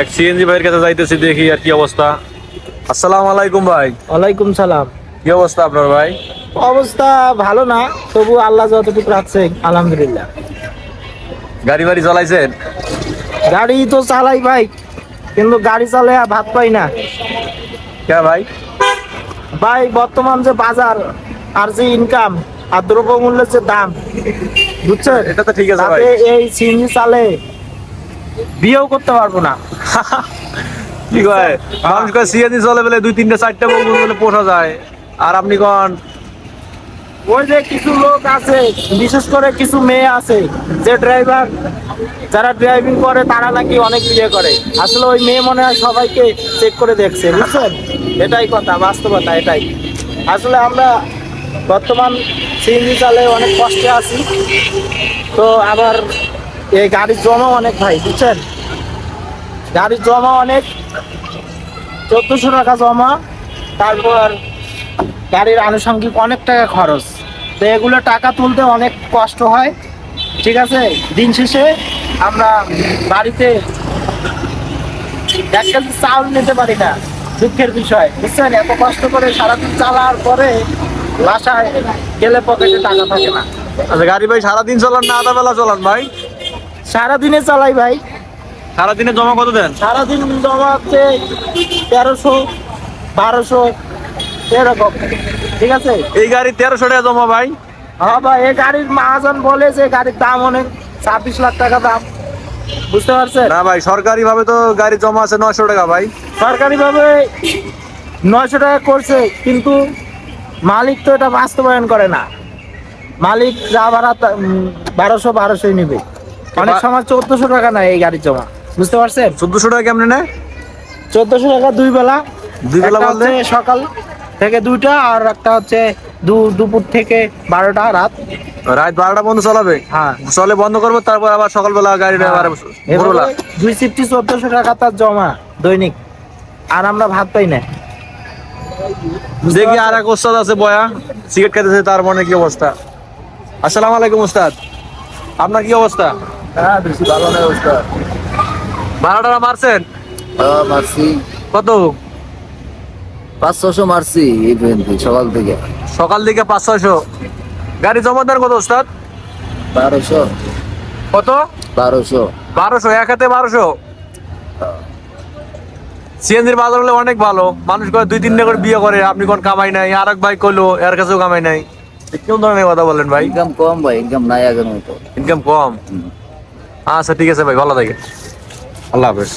এক সিএনজি ভাইয়ের কাছে যাইতেছি দেখি আর কি অবস্থা। আসসালামু আলাইকুম ভাই। ওয়ালাইকুম সালাম। কি অবস্থা আপনার ভাই? অবস্থা ভালো না তবু আল্লাহ যতটুকু রাখছে আলহামদুলিল্লাহ। গাড়ি বাড়ি চালাইছেন? গাড়ি তো চালাই ভাই কিন্তু গাড়ি চালে ভাত পাই না। কে ভাই? ভাই বর্তমান যে বাজার আর যে ইনকাম আর দ্রব্যমূল্যের যে দাম বুঝছেন? এটা তো ঠিক আছে ভাই। এই সিএনজি চালে বিয়েও করতে পারব না। কি কয়? মানুষ কয় সিএনজি চলে বলে দুই তিনটা চারটা বউ বলে পোষা যায়। আর আপনি কোন? ওই যে কিছু লোক আছে বিশেষ করে কিছু মেয়ে আছে যে ড্রাইভার যারা ড্রাইভিং করে তারা নাকি অনেক বিয়ে করে। আসলে ওই মেয়ে মনে হয় সবাইকে চেক করে দেখছে বুঝছেন? এটাই কথা বাস্তবতা এটাই। আসলে আমরা বর্তমান সিএনজি চালে অনেক কষ্টে আছি। তো আবার এই গাড়ির জমা অনেক ভাই বুঝছেন? গাড়ির জমা অনেক। চোদ্দশো টাকা জমা। তারপর গাড়ির আনুষঙ্গিক অনেক টাকা খরচ। তো এগুলো টাকা তুলতে অনেক কষ্ট হয়। ঠিক আছে? দিন শেষে আমরা বাড়িতে এক কেজি চাউল নিতে পারি না। দুঃখের বিষয়। বুঝছেন? এত কষ্ট করে সারাদিন চালার পরে বাসায় গেলে পকেটে টাকা থাকে না। আচ্ছা গাড়ি ভাই সারাদিন চলান না আধা বেলা চালান ভাই? সারাদিনে চালাই ভাই। সারাদিনে জমা কত দেন? সারাদিন জমা হচ্ছে তেরোশো বারোশো এরকম। ঠিক আছে? এই গাড়ি তেরোশো টাকা জমা ভাই। হ্যাঁ ভাই এই গাড়ির মহাজন বলে যে গাড়ির দাম অনেক ছাব্বিশ লাখ টাকা দাম। বুঝতে পারছেন? না ভাই সরকারি ভাবে তো গাড়ি জমা আছে নয়শো টাকা ভাই। সরকারি ভাবে নয়শো টাকা করছে কিন্তু মালিক তো এটা বাস্তবায়ন করে না। মালিক যা ভাড়া বারোশো বারোশোই নেবে। অনেক সময় চোদ্দশো টাকা নেয় এই গাড়ির জমা। বুঝতে পারছেন? চোদ্দশো টাকা কেমনে নেয়? চোদ্দশো টাকা দুই বেলা। দুই বেলা বলতে? সকাল থেকে দুইটা আর একটা হচ্ছে দু- দুপুর থেকে বারোটা রাত। রাত বারোটা পর্যন্ত চালাবে? হ্যাঁ। চলে বন্ধ করব তারপর আবার সকালবেলা গাড়িটা আবার ভোরবেলা? দুই সিফটি চোদ্দশো টাকা তার জমা দৈনিক। আর আমরা ভাত পাই না। দেখি আর এক ওস্তাদ আছে বয়া সিগারেট খেতেছে তার মনে কি অবস্থা? আসসালামু আলাইকুম ওস্তাদ। আপনার কি অবস্থা? হ্যাঁ ভালো নয় অবস্থা ভাড়াটা মারছেন? মারছি। কত? পাঁচ ছশো মারছি এই পর্যন্ত সকাল থেকে। সকাল দিকে পাঁচ ছয়শো। গাড়ি জমা দেন কত ওস্তাদ? বারোশো। কত? বারোশো। বারোশো এক হাতে বারোশো। সিএনজির বাজার হলে অনেক ভালো। মানুষ করে দুই তিনটা করে বিয়ে করে আপনি কোন কামাই নাই। আর এক ভাই করল এর কাছেও কামাই নাই। কেমন ধরনের কথা বলেন ভাই। ইনকাম কম ভাই ইনকাম নাই আগের মতো। ইনকাম কম? আচ্ছা ঠিক আছে ভাই ভালো থাকে আল্লাহ হাফেজ।